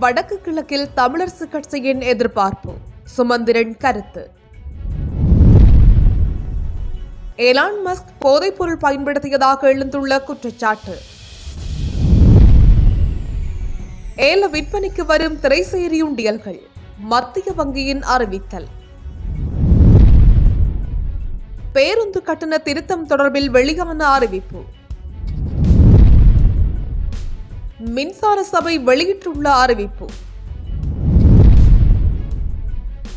வடக்கு கிழக்கில் தமிழரசு கட்சியின் எதிர்பார்ப்பு. சுமந்திரன் கருத்து. ஏலான் மஸ்க் போதைப்பொருள் பயன்படுத்தியதாக எழுந்துள்ள குற்றச்சாட்டு. ஏல விற்பனைக்கு வரும் திரைசேரியுண்டியல்கள் மத்திய வங்கியின் அறிவித்தல். பேருந்து கட்டண திருத்தம் தொடர்பில் வெளியான அறிவிப்பு. மின்சார சபை வெளியிட்டுள்ள அறிவிப்பு.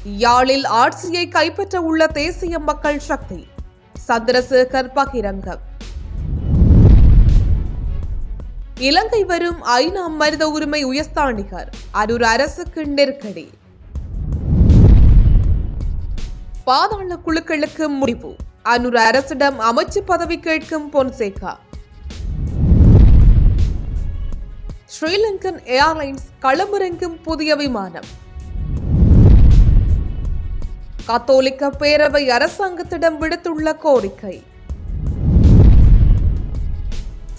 யாழில் ஆட்சியை கைப்பற்ற உள்ள தேசிய மக்கள் சக்தி. சந்திரசேகர் பகிரங்கம். இலங்கை வரும் ஐநா மனித உரிமை உயர்ஸ்தானிகர் அரூர் அரசுக்கு நெருக்கடி. பாதாள குழுக்களுக்கு முடிவு. அனுர் அரசிடம் அமைச்சு பதவி கேட்கும் பொன்சேகா. ஸ்ரீலங்கன் ஏர்லைன்ஸ் களமிறங்கும் புதிய விமானம். கத்தோலிக்க பேரவை அரசாங்கத்திடம் விடுத்துள்ள கோரிக்கை.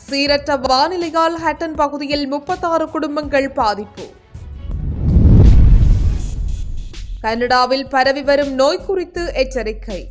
சீரற்ற வானிலையால் ஹேட்டன் பகுதியில் முப்பத்தாறு குடும்பங்கள் பாதிப்பு. கனடாவில் பரவி வரும் நோய் குறித்து எச்சரிக்கை.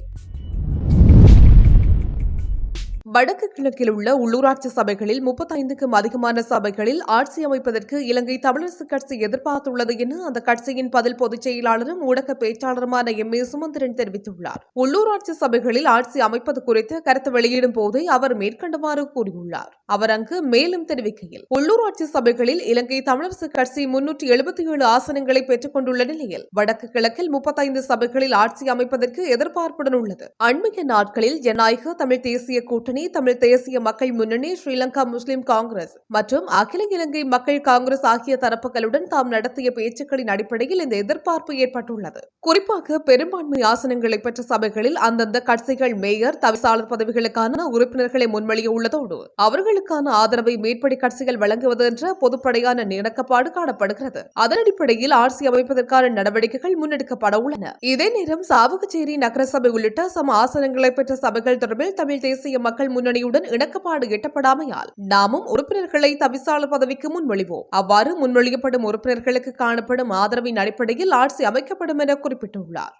வடக்கு கிழக்கில் உள்ள உள்ளூராட்சி சபைகளில் முப்பத்தைந்துக்கும் அதிகமான சபைகளில் ஆட்சி அமைப்பதற்கு இலங்கை தமிழரசுக் கட்சி எதிர்பார்த்துள்ளது என அந்த கட்சியின் பதில் பொதுச் செயலாளரும் ஊடக பேச்சாளருமான எம். ஏ. சுமந்திரன் தெரிவித்துள்ளார். உள்ளூராட்சி சபைகளில் ஆட்சி அமைப்பது குறித்து கருத்து வெளியிடும் போதே அவர் மேற்கண்டவாறு கூறியுள்ளார். அவர் அங்கு மேலும் தெரிவிக்கையில் உள்ளூராட்சி சபைகளில் இலங்கை தமிழரசுக் கட்சி முன்னூற்றி எழுபத்தி ஏழு ஆசனங்களை பெற்றுக் கொண்டுள்ள நிலையில் வடக்கு கிழக்கில் முப்பத்தைந்து சபைகளில் ஆட்சி அமைப்பதற்கு எதிர்பார்ப்புடன் உள்ளது. அண்மைய நாட்களில் ஜனநாயக தமிழ் தேசிய கூட்டணி தமிழ் தேசிய மக்கள் முன்னணி ஸ்ரீலங்கா முஸ்லிம் காங்கிரஸ் மற்றும் அகில இலங்கை மக்கள் காங்கிரஸ் ஆகிய தரப்புகளுடன் தாம் நடத்திய பேச்சுக்களின் அடிப்படையில் இந்த எதிர்பார்ப்பு ஏற்பட்டுள்ளது. குறிப்பாக பெரும்பான்மை ஆசனங்களை பெற்ற சபைகளில் அந்தந்த கட்சிகள் மேயர் தவிசாளர் பதவிகளுக்கான உறுப்பினர்களை முன்மொழிய உள்ளதோடு அவர்களுக்கான ஆதரவை மேற்படி கட்சிகள் வழங்குவது என்ற பொதுப்படையான இணக்கப்பாடு காணப்படுகிறது. அதன் அடிப்படையில் ஆட்சி அமைப்பதற்கான நடவடிக்கைகள் முன்னெடுக்கப்பட உள்ளன. இதே நேரம் சாவகச்சேரி நகரசபை உள்ளிட்ட சம ஆசனங்களை பெற்ற சபைகள் தொடர்பில் தமிழ் தேசிய மக்கள் முன்னணியுடன் இணக்கப்பாடு எட்டப்படாமையால் நாமும் உறுப்பினர்களை தவிசாளர் பதவிக்கு முன்மொழிவோம் அவ்வாறு முன்மொழியப்படும் உறுப்பினர்களுக்கு காணப்படும் ஆதரவின் அடிப்படையில் ஆட்சி அமைக்கப்படும் என குறிப்பிட்டுள்ளார்.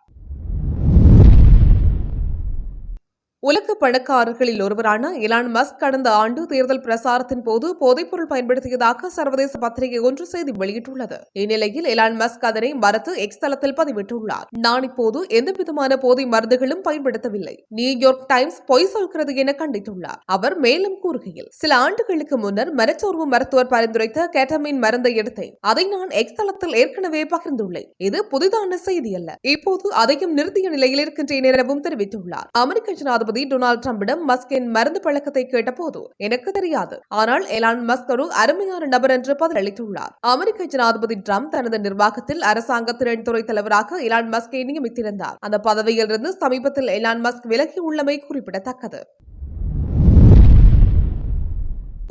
உலக பணக்காரர்களில் ஒருவரான இலான் மஸ்க் கடந்த ஆண்டு தேர்தல் பிரசாரத்தின் போது போதைப்பொருள் பயன்படுத்தியதாக சர்வதேச பத்திரிகை ஒன்று செய்தி வெளியிட்டுள்ளது. இந்நிலையில் இலான் மஸ்க் அதனை மறுத்து எக்ஸ் தளத்தில் பதிவிட்டுள்ளார். நான் இப்போது எந்தவிதமான போதை மருந்துகளும் பயன்படுத்தவில்லை. நியூயார்க் டைம்ஸ் பொய் சொல்கிறது என கண்டித்துள்ளார். அவர் மேலும் கூறுகையில் சில ஆண்டுகளுக்கு முன்னர் மனச்சோர்வு மருத்துவர் பரிந்துரைத்த கேட்டமின் மருந்தை எடுத்தேன். அதை நான் எக்ஸ் தளத்தில் ஏற்கனவே பகிர்ந்துள்ளேன். இது புதிதான செய்தி அல்ல. இப்போது அதையும் நிறுத்திய நிலையில் இருக்கின்றேன் எனவும் தெரிவித்துள்ளார். அமெரிக்க ஜனாதிபதி ஜனாதிபதி டொனால்டு டிரம்பிடம் மஸ்கின் மருந்து பழக்கத்தை கேட்டபோது எனக்கு தெரியாது. ஆனால் எலான் மஸ்க் ஒரு அருமையான நபர் என்று பதிலளித்துள்ளார். அமெரிக்க ஜனாதிபதி டிரம்ப் தனது நிர்வாகத்தில் அரசாங்க திறன்துறை தலைவராக எலான் மஸ்கை நியமித்திருந்தார். அந்த பதவியிலிருந்து சமீபத்தில் எலான் மஸ்க் விலகியுள்ளமை குறிப்பிடத்தக்கது.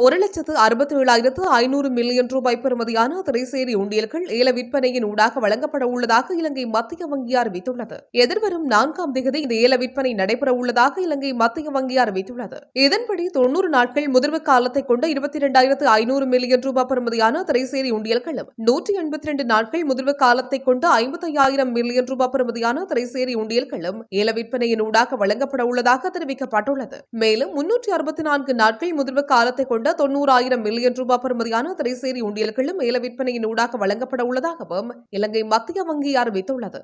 ஒரு லட்சத்து அறுபத்தி ஏழாயிரத்து ஐநூறு மில்லியன் ரூபாய் பெறுமதியான திரைசேரி உண்டியல்கள் ஏல விற்பனையின் ஊடாக வழங்கப்பட உள்ளதாக இலங்கை மத்திய வங்கி அறிவித்துள்ளது. எதிர்வரும் நான்காம் தேதி இந்த ஏல விற்பனை நடைபெற உள்ளதாக இலங்கை மத்திய வங்கி அறிவித்துள்ளது. இதன்படி தொன்னூறு நாட்கள் முதிர்வு காலத்தை கொண்ட இருபத்தி இரண்டாயிரத்து ஐநூறு மில்லியன் ரூபாய் பெறுமதியான திரைசேரி உண்டியல்களும் நூற்றி எண்பத்தி இரண்டு நாட்கள் முதிர்வு காலத்தை கொண்ட ஐம்பத்தையாயிரம் மில்லியன் ரூபாய் பெறுமதியான திரைசேரி உண்டியல்களும் ஏல விற்பனையின் ஊடாக வழங்கப்பட உள்ளதாக தெரிவிக்கப்பட்டுள்ளது. மேலும் முன்னூற்றி அறுபத்தி நான்கு நாட்கள் முதிர்வு காலத்தை கொண்ட தொண்ணூறாயிரம் மில்லியன் ரூபாய் பெறுமதியான திரைசேரி உண்டியல்களும் ஏல விற்பனையின் ஊடாக வழங்கப்பட உள்ளதாகவும் இலங்கை மத்திய வங்கி அறிவித்துள்ளது.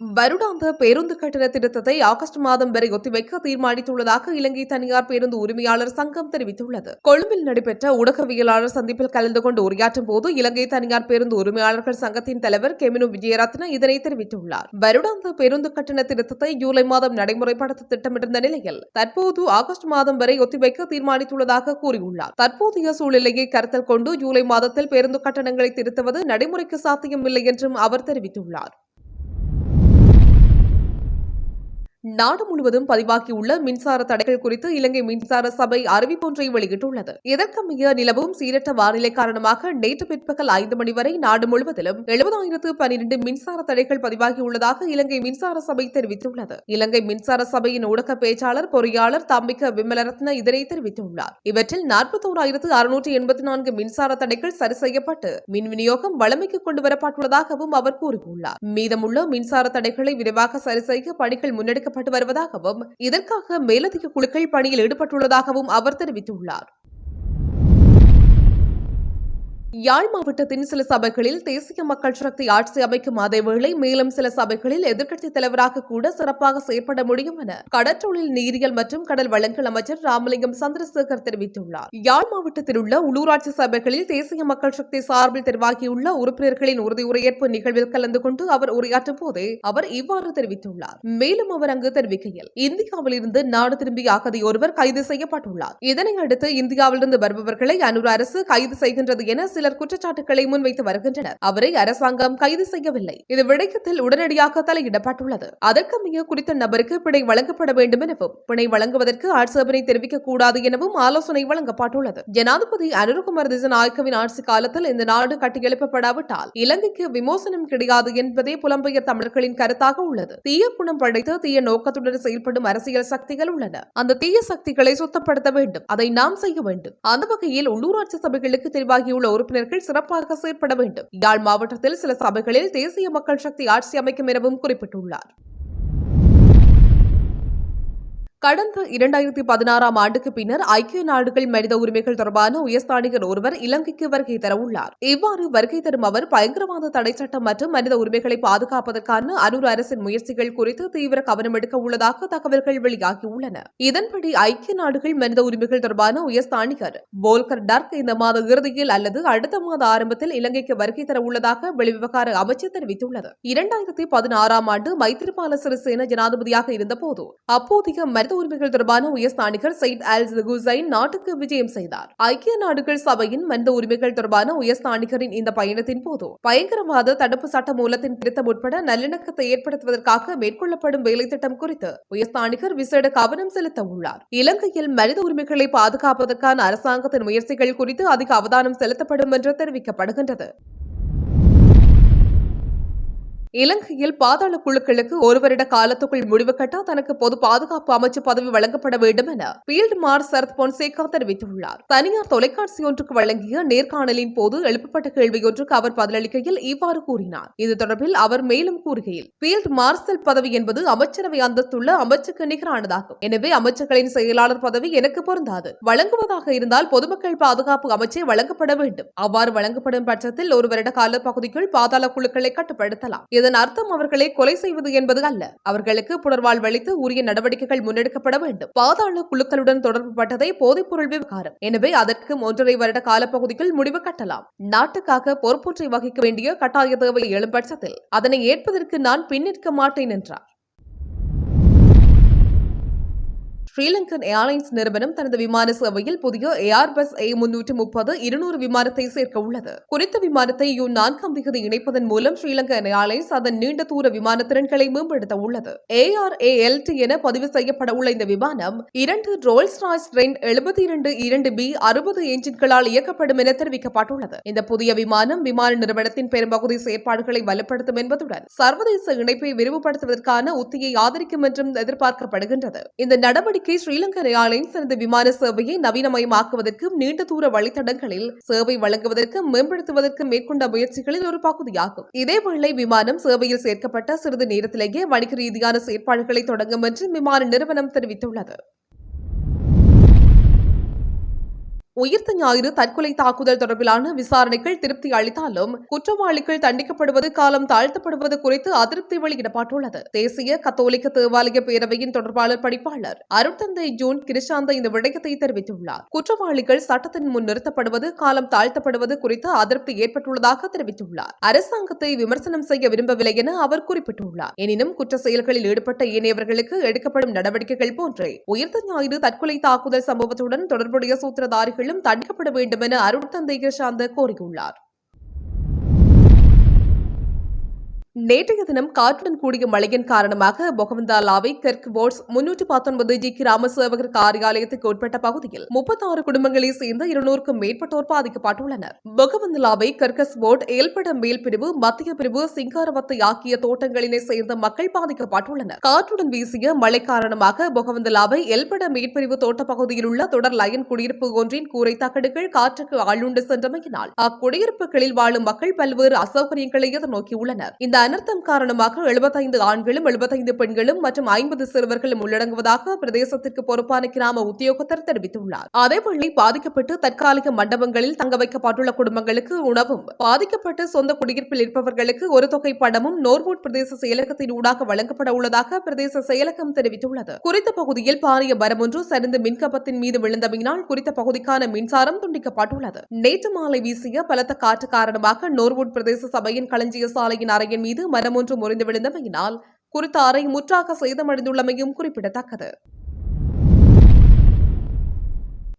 வருடாந்த பேருந்து கட்டண திருத்தத்தை ஆகஸ்ட் மாதம் வரை ஒத்திவைக்க தீர்மானித்துள்ளதாக இலங்கை தனியார் பேருந்து உரிமையாளர் சங்கம் தெரிவித்துள்ளது. கொழும்பில் நடைபெற்ற ஊடகவியலாளர் சந்திப்பில் கலந்து கொண்டு உரையாற்றும் போது இலங்கை தனியார் பேருந்து உரிமையாளர்கள் சங்கத்தின் தலைவர் கெமினு விஜயரத்ன இதனை தெரிவித்துள்ளார். வருடாந்த பேருந்து கட்டண திருத்தத்தை ஜூலை மாதம் நடைமுறைப்படுத்த திட்டமிட்டிருந்த நிலையில் தற்போது ஆகஸ்ட் மாதம் வரை ஒத்திவைக்க தீர்மானித்துள்ளதாக கூறியுள்ளார். தற்போதைய சூழ்நிலையை கருத்தில் கொண்டு ஜூலை மாதத்தில் பேருந்து கட்டணங்களை திருத்துவது நடைமுறைக்கு சாத்தியமில்லை என்றும் அவர் தெரிவித்துள்ளார். நாடு முழுவதும் பதிவாகியுள்ள மின்சார தடைகள் குறித்து இலங்கை மின்சார சபை அறிவிப்பொன்றை வெளியிட்டுள்ளது. இதற்கமைய நிலவும் சீரற்ற வானிலை காரணமாக நேற்று பிற்பகல் ஐந்து மணி வரை நாடு முழுவதிலும் எழுபதாயிரத்து பனிரெண்டு மின்சார தடைகள் பதிவாகியுள்ளதாக இலங்கை மின்சார சபை தெரிவித்துள்ளது. இலங்கை மின்சார சபையின் ஊடக பேச்சாளர் பொறியாளர் தம்பிக்க விமலரத்ன இதனை தெரிவித்துள்ளார். இவற்றில் நாற்பத்தோராயிரத்து அறுநூற்று எண்பத்தி நான்கு மின்சார தடைகள் சரி செய்யப்பட்டு மின் விநியோகம் வளமைக்கு கொண்டு வரப்பட்டுள்ளதாகவும் அவர் கூறியுள்ளார். மீதமுள்ள மின்சார தடைகளை விரைவாக சரி செய்ய பணிகள் முன்னெடுக்க முன்னெடுக்கப்பட்டு வருவதாகவும் இதற்காக மேலதிக குழுக்கள் பணியில் ஈடுபட்டுள்ளதாகவும் அவர் தெரிவித்துள்ளார். யாழ் மாவட்டத்தின் சில சபைகளில் தேசிய மக்கள் சக்தி ஆட்சி அமைக்கும் அதேவேளை மேலும் சில சபைகளில் எதிர்க்கட்சித் தலைவராக கூட சிறப்பாக செயற்பட முடியும் என கடற்றொழில் நீரியல் மற்றும் கடல் வளங்கள் அமைச்சர் ராமலிங்கம் சந்திரசேகர் தெரிவித்துள்ளார். யாழ் மாவட்டத்தில் உள்ள உள்ளூராட்சி சபைகளில் தேசிய மக்கள் சக்தி சார்பில் தெரிவாகியுள்ள உறுப்பினர்களின் உறுதியுரையேற்பு நிகழ்வில் கலந்து கொண்டு அவர் உரையாற்றும் போதே அவர் இவ்வாறு தெரிவித்துள்ளார். மேலும் அவர் அங்கு தெரிவிக்கையில் இந்தியாவில் இருந்து நாடு திரும்பிய அகதி ஒருவர் கைது செய்யப்பட்டுள்ளார். இதனை அடுத்து இந்தியாவிலிருந்து வருபவர்களை அனுர் அரசு கைது செய்கின்றது என சிலர் குற்றச்சாட்டுகளை முன்வைத்து வருகின்றனர். அவரை அரசாங்கம் கைது செய்யவில்லை. இது விடயத்தில் உடனடியாக தலையிடப்பட்டுள்ளது. அதற்கமைய குறித்த நபருக்கு பிணை வழங்கப்பட வேண்டும் எனவும் பிணை வழங்குவதற்கு ஆட்சேபனை தெரிவிக்க கூடாது எனவும் ஆலோசனை வழங்கப்பட்டுள்ளது. ஜனாதிபதி அனுரகுமார் திசநாயக்கவின் ஆட்சி காலத்தில் இந்த நாடு கட்டியெழுப்பப்படாவிட்டால் இலங்கைக்கு விமோசனம் கிடையாது என்பதே புலம்பெயர் தமிழர்களின் கருத்தாக உள்ளது. தீய குணம் படைத்து தீய நோக்கத்துடன் செயல்படும் அரசியல் சக்திகள் உள்ளன. அந்த தீய சக்திகளை சுத்தப்படுத்த வேண்டும். அதை நாம் செய்ய வேண்டும். அந்த வகையில் உள்ளூராட்சி சபைகளுக்கு தெரிவாகியுள்ள உறுப்பினர்கள் சிறப்பாக செயற்பட வேண்டும். யாழ் மாவட்டத்தில் சில சபைகளில் தேசிய மக்கள் சக்தி ஆட்சி அமைக்கும் எனவும் குறிப்பிட்டுள்ளார். கடந்த இரண்டாயிரத்தி பதினாறாம் ஆண்டுக்கு பின்னர் ஐக்கிய நாடுகள் மனித உரிமைகள் தொடர்பான உயர்ஸ்தானிகர் ஒருவர் இலங்கைக்கு வருகை தரவுள்ளார். இவ்வாறு வருகை தரும் அவர் பயங்கரவாத தடை சட்டம் மற்றும் மனித உரிமைகளை பாதுகாப்பதற்கான அனூர் அரசின் முயற்சிகள் குறித்து தீவிர கவனம் எடுக்க உள்ளதாக தகவல்கள் வெளியாகியுள்ளன. இதன்படி ஐக்கிய நாடுகள் மனித உரிமைகள் தொடர்பான உயர்ஸ்தானிகர் போல்கர் டர்க் இந்த மாத இறுதியில் அல்லது அடுத்த மாத ஆரம்பத்தில் இலங்கைக்கு வருகை தர உள்ளதாக வெளிவிவகார அமைச்சர் தெரிவித்துள்ளது. இரண்டாயிரத்தி பதினாறாம் ஆண்டு மைத்திரிபால சிறிசேன ஜனாதிபதியாக இருந்தபோது அப்போதைய மனித உரிமைகள் தொடர்பான உயர்ஸ்தானிகர் சயித் அல் ஹுசைன் நாட்டுக்கு விஜயம் செய்தார். ஐக்கிய நாடுகள் சபையின் மனித உரிமைகள் தொடர்பான உயர்ஸ்தானிகரின் இந்த பயணத்தின் போது பயங்கரவாத தடுப்பு சட்ட மூலத்தின் திருத்தம் உட்பட நல்லிணக்கத்தை ஏற்படுத்துவதற்காக மேற்கொள்ளப்படும் வேலை திட்டம் குறித்து உயர்ஸ்தானிகர் விசேட கவனம் செலுத்த உள்ளார். இலங்கையில் மனித உரிமைகளை பாதுகாப்பதற்கான அரசாங்கத்தின் முயற்சிகள் குறித்து அதிக அவதானம் செலுத்தப்படும் என்று தெரிவிக்கப்படுகின்றது. இலங்கையில் பாதாள குழுக்களுக்கு ஒரு வருட காலத்துக்குள் முடிவு கட்ட தனக்கு பொது பாதுகாப்பு அமைச்சு பதவி வழங்கப்பட வேண்டும் என பீல்டு மார் சரத் பொன்சேகா தெரிவித்துள்ளார். தனியார் தொலைக்காட்சி ஒன்றுக்கு வழங்கிய நேர்காணலின் போது எழுப்பப்பட்ட கேள்வியொன்றுக்கு அவர் பதிலளிக்கையில் இவ்வாறு கூறினார். இது தொடர்பில் அவர் மேலும் கூறுகையில் பீல்டு மார்சல் பதவி என்பது அமைச்சரவை அந்தஸ்துள்ள அமைச்சுக்கு நிகரானதாகும். எனவே அமைச்சர்களின் செயலாளர் பதவி எனக்கு பொருந்தாது. வழங்குவதாக இருந்தால் பொதுமக்கள் பாதுகாப்பு அமைச்சே வழங்கப்பட வேண்டும். அவ்வாறு வழங்கப்படும் பட்சத்தில் ஒரு வருட கால பகுதிக்குள் பாதாள குழுக்களை கட்டுப்படுத்தலாம். இதன் அர்த்தம் அவர்களை கொலை செய்வது என்பது அல்ல. அவர்களுக்கு புனர்வாழ்வளித்து உரிய நடவடிக்கைகள் முன்னெடுக்கப்பட வேண்டும். பாதாள குழுக்களுடன் தொடர்பு பட்டதை போதைப்பொருள் விவகாரம். எனவே அதற்கு ஒன்றரை வருட காலப்பகுதிக்குள் முடிவு கட்டலாம். நாட்டுக்காக பொறுப்பொன்றை வகிக்க வேண்டிய கட்டாய தேவை எழும் பட்சத்தில் அதனை ஏற்பதற்கு நான் பின்னிற்க மாட்டேன் என்றார். ஸ்ரீலங்கன் ஏர்லைன்ஸ் நிறுவனம் தனது விமான சேவையில் புதிய ஏர்பஸ் ஏ முன்னூற்று முப்பது இருநூறு விமானத்தை சேர்க்க உள்ளது. குறித்த விமானத்தை யூ நான்காம் திகதி இணைப்பதன் மூலம் ஸ்ரீலங்கன் ஏர்லைன்ஸ் அதன் நீண்ட தூர விமான திறன்களை மேம்படுத்த உள்ளது. ஏஆர் ஏ என பதிவு செய்யப்பட உள்ள இந்த விமானம் இரண்டு ரோல்ஸ் ராய்ஸ் ட்ரெயின் எழுபத்தி இரண்டு இரண்டு பி அறுபது என்ஜின்களால் இயக்கப்படும் என தெரிவிக்கப்பட்டுள்ளது. இந்த புதிய விமானம் விமான நிறுவனத்தின் பெரும்பகுதி செயற்பாடுகளை வலுப்படுத்தும் என்பதுடன் சர்வதேச இணைப்பை விரிவுபடுத்துவதற்கான உத்தியை ஆதரிக்கும் என்றும் எதிர்பார்க்கப்படுகின்றது. இந்த நடவடிக்கை நடவடிக்கை ஸ்ரீலங்கா ஏர்லைன்ஸ் தனது விமான சேவையை நவீனமயமாக்குவதற்கும் நீண்ட தூர வழித்தடங்களில் சேவை வழங்குவதற்கும் மேம்படுத்துவதற்கும் மேற்கொண்ட முயற்சிகளில் ஒரு பகுதியாகும். இதேவேளை விமானம் சேவையில் சேர்க்கப்பட்ட சிறிது நேரத்திலேயே வணிக ரீதியான செயற்பாடுகளை தொடங்கும் என்று விமான நிறுவனம் தெரிவித்துள்ளது. உயிர்த்த ஞாயிறு தற்கொலை தாக்குதல் தொடர்பிலான விசாரணைகள் திருப்தி அளித்தாலும் குற்றவாளிகள் தண்டிக்கப்படுவது காலம் தாழ்த்தப்படுவது குறித்து அதிருப்தி வெளியிடப்பட்டுள்ளது. தேசிய கத்தோலிக்க தேவாலய பேரவையின் தொடர்பாளர் படிப்பாளர் அருட்தந்தை ஜூன் கிருஷாந்த இந்த விடயத்தை தெரிவித்துள்ளார். குற்றவாளிகள் சட்டத்தின் முன் நிறுத்தப்படுவது காலம் தாழ்த்தப்படுவது குறித்து அதிருப்தி ஏற்பட்டுள்ளதாக தெரிவித்துள்ளார். அரசாங்கத்தை விமர்சனம் செய்ய விரும்பவில்லை என அவர் குறிப்பிட்டுள்ளார். எனினும் குற்ற செயல்களில் ஈடுபட்ட ஏனையவர்களுக்கு எடுக்கப்படும் நடவடிக்கைகள் போன்றே உயிர்த்த ஞாயிறு தற்கொலை தாக்குதல் சம்பவத்துடன் தொடர்புடைய சூத்திரதாரிகள் குற்றவாளிகளும் தண்டிக்கப்பட வேண்டும் என அருட்தந்தை கிருஷாந்த கோரியுள்ளார். நேற்றைய தினம் காற்றுடன் கூடிய மழையின் காரணமாக பொகவந்தாலாவை கெர்க் போர்ட்ஸ் முன்னூற்று பத்தொன்பது ஜி கிராம சேவகர் காரியாலயத்துக்கு உட்பட்ட பகுதியில் முப்பத்தாறு குடும்பங்களை சேர்ந்த இருநூறுக்கும் மேற்பட்டோர் பாதிக்கப்பட்டுள்ளனர். பொகவந்தலாவை கர்கஸ் போர்ட் ஏல்பட மேல் பிரிவு மத்திய பிரிவு சிங்காரவத்தை ஆகிய தோட்டங்களினை சேர்ந்த மக்கள் பாதிக்கப்பட்டுள்ளனர். காற்றுடன் வீசிய மழை காரணமாக பொகவந்தலாவை எல்பட மேற்பிரிவு தோட்ட பகுதியில் உள்ள தொடர் லயன் குடியிருப்பு ஒன்றின் கூரை தகடுகள் காற்றுக்கு ஆளுண்டு சென்றமையினால் அக்குடியிருப்புகளில் வாழும் மக்கள் பல்வேறு அசௌகரியங்களை எதிர்நோக்கியுள்ளனர். இந்த அனர்த்தம் காரணமாக 75 ஆண்களும் 75 பெண்களும் மற்றும் ஐம்பது சிறுவர்களும் உள்ளடங்குவதாக பிரதேசத்திற்கு பொறுப்பான கிராம உத்தியோகத்தர் தெரிவித்துள்ளார். அதேவேளை பாதிக்கப்பட்டு தற்காலிக மண்டபங்களில் தங்க வைக்கப்பட்டுள்ள குடும்பங்களுக்கு உணவும் பாதிக்கப்பட்டு சொந்த குடியிருப்பில் இருப்பவர்களுக்கு ஒரு தொகை பணமும் நோர்வூட் பிரதேச செயலகத்தின் ஊடாக வழங்கப்பட உள்ளதாக பிரதேச செயலகம் தெரிவித்துள்ளது. குறித்த பகுதியில் பாரிய மரம் ஒன்று சரிந்து மின்கம்பத்தின் மீது விழுந்தமையினால் குறித்த பகுதிக்கான மின்சாரம் துண்டிக்கப்பட்டுள்ளது. நேற்று மாலை வீசிய பலத்த காற்று காரணமாக நோர்வூட் பிரதேச சபையின் களஞ்சிய சாலையின் அறையின் மீது மரம் ஒன்று முறிந்து விழுந்தமையினால் குறித்த அறை முற்றாக சேதமடைந்துள்ளமையும் குறிப்பிடத்தக்கது.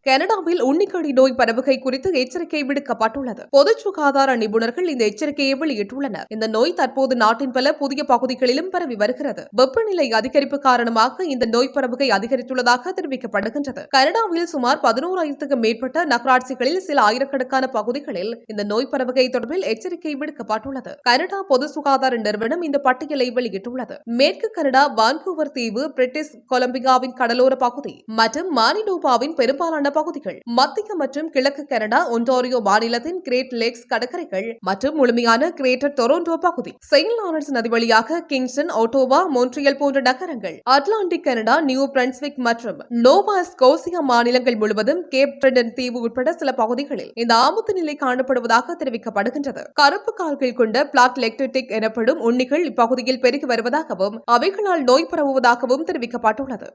கனடாவில் உன்னிக்கடி நோய் பரவுகை குறித்து எச்சரிக்கை விடுக்கப்பட்டுள்ளது. பொது சுகாதார நிபுணர்கள் இந்த எச்சரிக்கையை வெளியிட்டுள்ளனர். இந்த நோய் தற்போது நாட்டின் பல புதிய பகுதிகளிலும் பரவி வருகிறது. வெப்பநிலை அதிகரிப்பு காரணமாக இந்த நோய் பரவுகை அதிகரித்துள்ளதாக தெரிவிக்கப்படுகின்றது. கனடாவில் சுமார் பதினோராயிரத்துக்கும் மேற்பட்ட நகராட்சிகளில் சில ஆயிரக்கணக்கான பகுதிகளில் இந்த நோய் பரவுகை தொடர்பில் எச்சரிக்கை விடுக்கப்பட்டுள்ளது. கனடா பொது சுகாதார நிறுவனம் இந்த பட்டியலை வெளியிட்டுள்ளது. மேற்கு கனடா வான்கூவர் தீவு பிரிட்டிஷ் கொலம்பியாவின் கடலோர பகுதி மற்றும் மானிடோபாவின் பெரும்பாலான பகுதிகள். மத்திய மற்றும் கிழக்கு கனடா ஒன்டாரியோ மாநிலத்தின் கிரேட் லேக்ஸ் கடற்கரைகள் மற்றும் முழுமையான கிரேட்டர் டொரோண்டோ பகுதி. செயின்ட் லாரன்ஸ் நதி வழியாக கிங்ஸ்டன் ஓட்டோவா மோன்ட்ரியல் போன்ற நகரங்கள். அட்லாண்டிக் கனடா நியூ பிரன்ஸ்விக் மற்றும் நோவா ஸ்கோசியா மாநிலங்கள் முழுவதும் கேப் பிரண்டன் தீவு உட்பட சில பகுதிகளில் இந்த ஆபத்து நிலை காணப்படுவதாக தெரிவிக்கப்படுகின்றது. கருப்பு கால்கள் கொண்ட பிளாட் லெக்டிக் எனப்படும் உண்ணிகள் இப்பகுதியில் பெருகி வருவதாகவும் அவைகளால் நோய் பரவுவதாகவும் தெரிவிக்கப்பட்டுள்ளது.